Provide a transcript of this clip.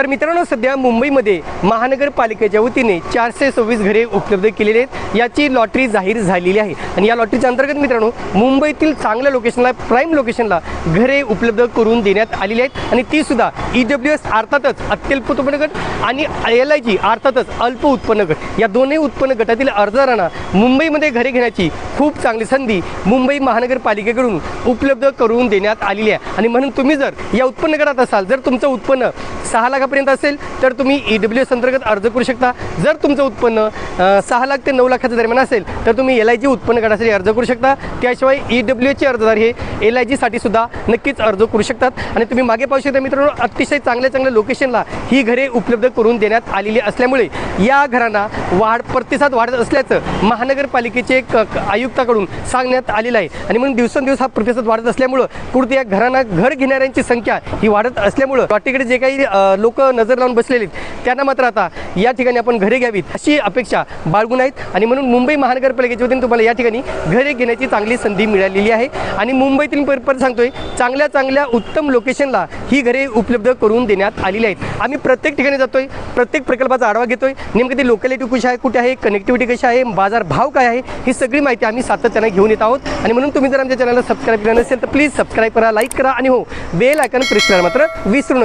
तर मित्रांनो सध्या मुंबईमध्ये महानगरपालिकेच्या वतीने चारशे सव्वीस घरे उपलब्ध केलेली आहेत. याची लॉटरी जाहीर झालेली आहे. आणि या लॉटरीच्या अंतर्गत मित्रांनो मुंबईतील चांगल्या लोकेशनला प्राईम लोकेशनला घरे उपलब्ध करून देण्यात आलेली आहेत. आणि ती सुद्धा ई डब्ल्यू एस अर्थातच अत्यल्प उत्पन्न गट आणि एल आय जी अर्थातच अल्प उत्पन्न गट. या दोन्ही उत्पन्न गटातील अर्जदारांना मुंबईमध्ये घरे घेण्याची खूप चांगली संधी मुंबई महानगरपालिकेकडून उपलब्ध करून देण्यात आलेली आहे. आणि म्हणून तुम्ही जर या उत्पन्न गटात असाल जर तुमचं उत्पन्न सहा लाखापर्यंत असेल तर तुम्ही ई डब्ल्यू एस अंतर्गत अर्ज करू शकता. जर तुमचं उत्पन्न सहा लाख ते नऊ लाखाच्या दरम्यान असेल तर तुम्ही एल आय जी उत्पन्न गटासाठी अर्ज करू शकता. त्याशिवाय ई डब्ल्यू एचे अर्जदार हे एल आय जीसाठी सुद्धा नक्कीच अर्ज करू शकतात. आणि तुम्ही मागे पाहू शकता मित्रांनो अतिशय चांगल्या चांगल्या लोकेशनला ही घरे उपलब्ध करून देण्यात आलेली असल्यामुळे या घरांना वाढ प्रतिसाद वाढत असल्याचं महानगरपालिकेचे एक आयुक्ताकडून सांगण्यात आलेलं आहे. आणि म्हणून दिवसेंदिवस हा प्रतिसाद वाढत असल्यामुळं कुठे या घरांना घर घेणाऱ्यांची संख्या ही वाढत असल्यामुळं वाटेकडे जे काही लोक नजर लावून बसलेले आहेत. त्यांना मात्र आता या ठिकाणी आपण घरे घ्यावीत अशी अपेक्षा बाळगून आहेत. आणि म्हणून मुंबई महानगरपालिकेच्या वतीने तुम्हाला या ठिकाणी घरे घेण्याची चांगली संधी मिळालेली आहे. आणि मुंबईतील पर परत सांगतोय चांगल्या चांगल्या उत्तम लोकेशनला ही घरे उपलब्ध करून देण्यात आलेली आहेत. आम्ही प्रत्येक ठिकाणी जातोय प्रत्येक प्रकल्पाचा आढावा घेतोय. नेमकं ती लोकॅलिटी कशी आहे कुठे आहे कनेक्टिव्हिटी कशी आहे बाजार भाव काय आहे ही सगळी माहिती आम्ही सातत्याने घेऊन येत आहोत. आणि म्हणून तुम्ही जर आमच्या चॅनलला सबस्क्राईब केलं नसेल तर प्लीज सबस्क्राईब करा लाईक करा. आणि हो बेल आयकन प्रेस करा मात्र विसरू नका.